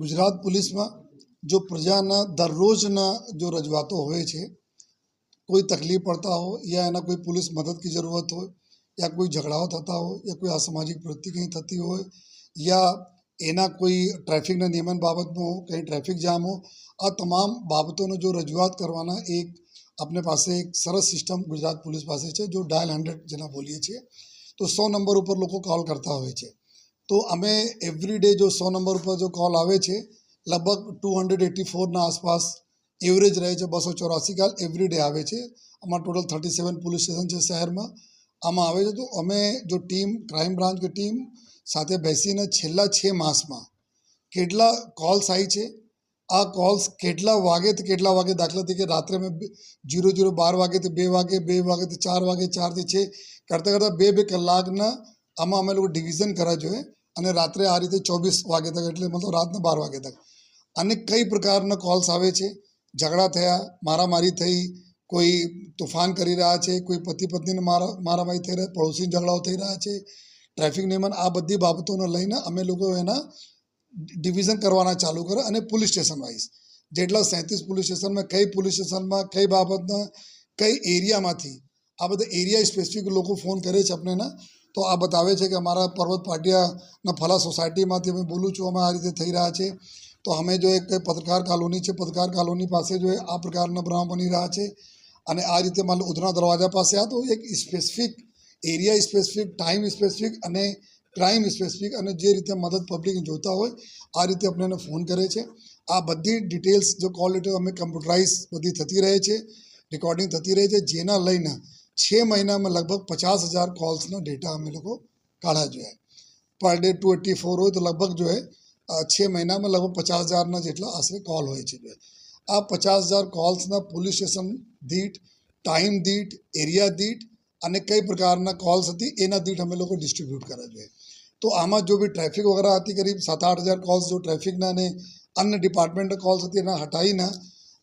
ગુજરાત પોલીસમાં જો પ્રજાના દરરોજના જો રજૂઆતો હોય છે, કોઈ તકલીફ પડતા હોય યા એના કોઈ પોલીસ મદદ की જરૂરત હોય યા કોઈ ઝઘડાઓ થતા હોય યા કોઈ અસામાજિક પ્રવૃત્તિ કંઈ થતી હોય યા એના કોઈ ટ્રાફિકના નિયમન બાબતનું કંઈ ટ્રાફિક જામ હો, આ તમામ બાબતોનો જો રજૂઆત કરવાના એક આપને પાસે એક સરસ સિસ્ટમ ગુજરાત પોલીસ પાસે છે, જો ડાયલ હંડ્રેડ જેના બોલીએ છીએ, તો સો નંબર ઉપર લોકો કોલ કરતા હોય છે. તો અમે એવરી ડે જો સો નંબર ઉપર જો કોલ આવે છે, લગભગ ટુ હંડ્રેડ એટી ફોરના આસપાસ એવરેજ રહે છે બસો ચોરાસી કાલ એવરી ડે આવે છે. આમાં total thirty seven police station છે શહેરમાં. આમાં આવે છે તો અમે જો ટીમ ક્રાઇમ બ્રાન્ચની ટીમ સાથે બેસીને છેલ્લા છ માસમાં કેટલા કોલ્સ આવી છે, આ કોલ્સ કેટલા વાગે તો કેટલા વાગે દાખલા તરીકે રાત્રે અમે જીરો જીરો બાર વાગેથી બે વાગે, બે વાગેથી ચાર વાગે ચારથી છે, કરતાં કરતાં બે બે કલાકના આમાં અમે લોકો ડિવિઝન કરવા જોઈએ અને રાત્રે આ રીતે ચોવીસ વાગે તક એટલે મતલબ રાતના બાર વાગે તક. અને કઈ પ્રકારના કોલ્સ આવે છે? ઝઘડા થયા, મારામારી થઈ, કોઈ તોફાન કરી રહ્યા છે, કોઈ પતિ પત્નીને મારા, મારામારી થઈ રહ્યા પડોશી ઝઘડાઓ થઈ રહ્યા છે ટ્રાફિક નિયમન, આ બધી બાબતોને લઈને અમે લોકો એના ડિવિઝન કરવાના ચાલુ કરે અને પોલીસ સ્ટેશન વાઇઝ જેટલા સેંત્રીસ પોલીસ સ્ટેશનમાં કઈ પોલીસ સ્ટેશનમાં કઈ બાબતના, કઈ એરિયામાંથી આ બધા એરિયા સ્પેસિફિક લોકો ફોન કરે છે, આપણને તો આ બતાવે છે કે અમારા પર્વત પાટિયાના ફલા સોસાયટીમાંથી અમે બોલું છું, અમે આ રીતે થઈ રહ્યા છે. તો અમે જો એક પત્રકાર કોલોની છે, પત્રકાર કોલોની પાસે જો આ પ્રકારના બનાવ બની રહ્યા છે અને આ રીતે માલ ઉધના દરવાજા પાસે આ તો એક specific area specific time specific અને ક્રાઇમ સ્પેસિફિક અને જે રીતે મદદ પબ્લિક જોતા હોય, આ રીતે આપણને ફોન કરે છે. આ બધી ડિટેલ્સ જો કોલ લેટર અમે કમ્પ્યુટરાઇઝ બધી થતી રહે છે રેકોર્ડિંગ થતી રહે છે, જેના લઈને છ મહિનામાં લગભગ પચાસ હજાર કોલ્સના ડેટા અમે લોકો કાઢા જોઈએ per day to eighty four હોય તો લગભગ જો હે છ મહિનામાં લગભગ પચાસ હજારના જેટલા આશરે કોલ હોય છે જો આ પચાસ હજાર કોલ્સના પોલીસ સ્ટેશન દીઠ ટાઈમ દીઠ એરિયા દીઠ અને કઈ પ્રકારના કોલ્સ હતી એના દીઠ અમે લોકો ડિસ્ટ્રીબ્યુટ કરવા જોઈએ તો આમાં જો બી ટ્રાફિક વગેરે હતી કરીબ સાત આઠ હજાર કોલ્સ જો ટ્રાફિકના અને અન્ય ડિપાર્ટમેન્ટના કોલ્સ હતી એના હટાવીને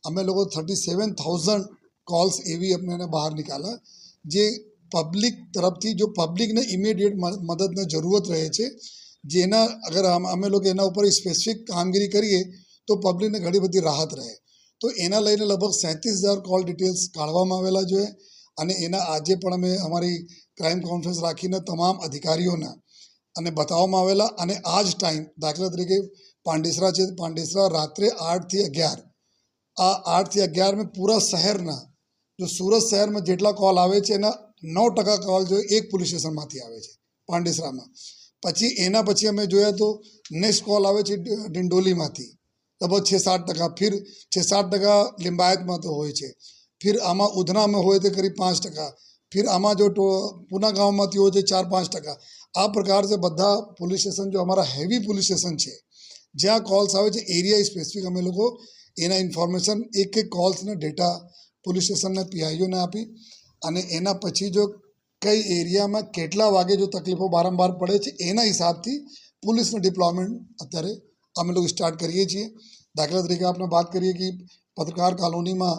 અમે લોકો થર્ટી સેવન થાઉઝન્ડ કોલ્સ એવી અમને બહાર નીકાળ્યા જે પબ્લિક તરફથી, જો પબ્લિકને ઇમિડિયેટ મદદની જરૂરત રહે છે, જેના, અગર અમે લોકો એના ઉપર સ્પેસિફિક કામગીરી કરીએ, તો પબ્લિકને ઘણી બધી રાહત રહે. તો એના લઈને લગભગ સેંત્રીસ હજાર કોલ ડિટેલ્સ કાઢવામાં આવેલા જોઈએ, અને એના આજે પણ અમે અમારી ક્રાઇમ કોન્ફરન્સ રાખીને તમામ અધિકારીઓના, અને બતાવવામાં આવેલા, અને આ જ ટાઈમ દાખલા તરીકે પાંડેસરા છે, પાંડેસરા રાત્રે આઠથી અગિયાર. આ આઠથી અગિયાર મેં પૂરા શહેરના જો સુરત શહેરમાં જેટલા કોલ આવે છે, એના નવ ટકા કોલ જો એક પોલીસ સ્ટેશનમાંથી આવે છે, પાંડેસરામાં. પછી એના પછી અમે જોયા તો નેક્સ્ટ કોલ આવે છે ડિંડોલીમાંથી. લગભગ છ સાત ટકા, ફિર છ સાત ટકા લિંબાયતમાં તો હોય છે. ફિર આમાં ઉધનામાં હોય તો કરીબ પાંચ ટકા. ફિર આમાં જો પૂના ગામમાંથી હોય છે ચાર પાંચ ટકા. આ પ્રકાર છે બધા પોલીસ સ્ટેશન જો અમારા હેવી પોલીસ સ્ટેશન છે. જ્યાં કોલ્સ આવે છે એરિયા સ્પેસિફિક અમે લોકો એના ઇન્ફોર્મેશન એક એક કોલ્સના ડેટા પોલીસ સ્ટેશનના પીઆઈઓને આપી અને એના પછી જો કઈ એરિયામાં કેટલા વાગે જો તકલીફો વારંવાર પડે છે એના હિસાબથી પોલીસનું ડિપ્લોયમેન્ટ અત્યારે અમે લોકો સ્ટાર્ટ કરીએ છીએ. દાખલા તરીકે આપણે વાત કરીએ કે પત્રકાર કોલોનીમાં